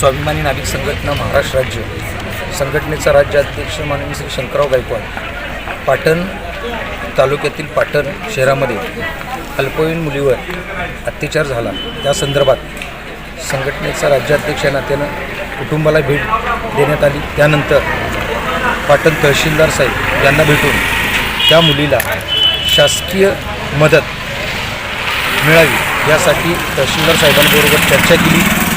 स्वाभिमानी नागरिक संघटना महाराष्ट्र राज्य संघटनेचा राज्याध्यक्ष माननीय श्री शंकरराव गायकवाड पाटण तालुक्यातील पाटण शहरामध्ये अल्पवयीन मुलीवर अत्याचार झाला. त्या संदर्भात संघटनेचा राज्याध्यक्ष या नात्यानं कुटुंबाला भेट देण्यात आली. त्यानंतर पाटण तहसीलदार साहेब यांना भेटून त्या मुलीला शासकीय मदत मिळावी यासाठी तहसीलदार साहेबांबरोबर चर्चा केली.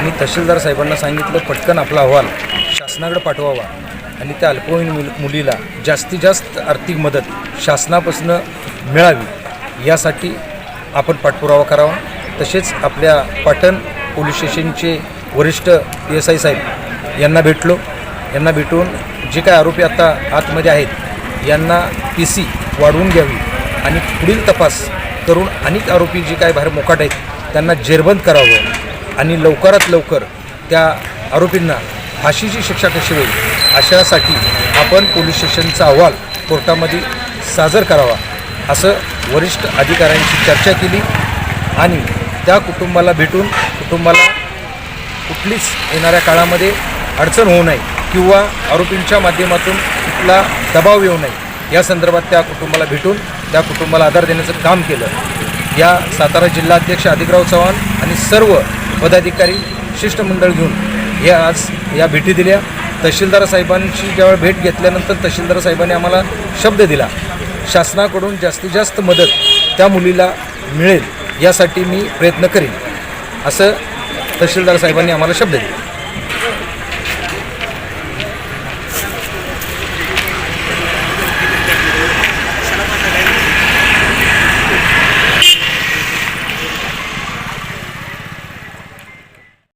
आणि तहसीलदार साहेबांना सांगितलं पटकन आपला अहवाल शासनाकडे पाठवावा आणि त्या अल्पवयीन मुल मुलीला जास्तीत जास्त आर्थिक मदत शासनापासून मिळावी यासाठी आपण पाठपुरावा करावा. तसेच आपल्या पाटण पोलीस स्टेशनचे वरिष्ठ पी एस आय साहेब यांना भेटलो. यांना भेटून जे काय आरोपी आता आतमध्ये आहेत यांना पी सी वाढवून घ्यावी आणि पुढील तपास करून अनेक आरोपी जे काय बाहेर मोकाट आहेत त्यांना जेरबंद करावं. आणि लवकरात लवकर त्या आरोपींना फाशीची शिक्षा कशी होईल अशासाठी आपण पोलीस स्टेशनचा अहवाल कोर्टामध्ये सादर करावा असं वरिष्ठ अधिकाऱ्यांशी चर्चा केली आणि त्या कुटुंबाला भेटून कुटुंबाला कुठलीच येणाऱ्या काळामध्ये अडचण होऊ नये किंवा आरोपींच्या माध्यमातून कुठला दबाव येऊ नये या संदर्भात त्या कुटुंबाला भेटून त्या कुटुंबाला आधार देण्याचं काम केलं. या सातारा जिल्हाध्यक्ष अधिकराव चव्हाण आणि सर्व पदाधिकारी शिष्टमंडळ घेऊन या आज या भेटी दिल्या. तहसीलदार साहेबांची जेव्हा भेट घेतल्यानंतर तहसीलदार साहेबांनी आम्हाला शब्द दिला. शासनाकडून जास्तीत जास्त मदत त्या मुलीला मिळेल यासाठी मी प्रयत्न करीन. असं तहसीलदार साहेबांनी आम्हाला शब्द दिला.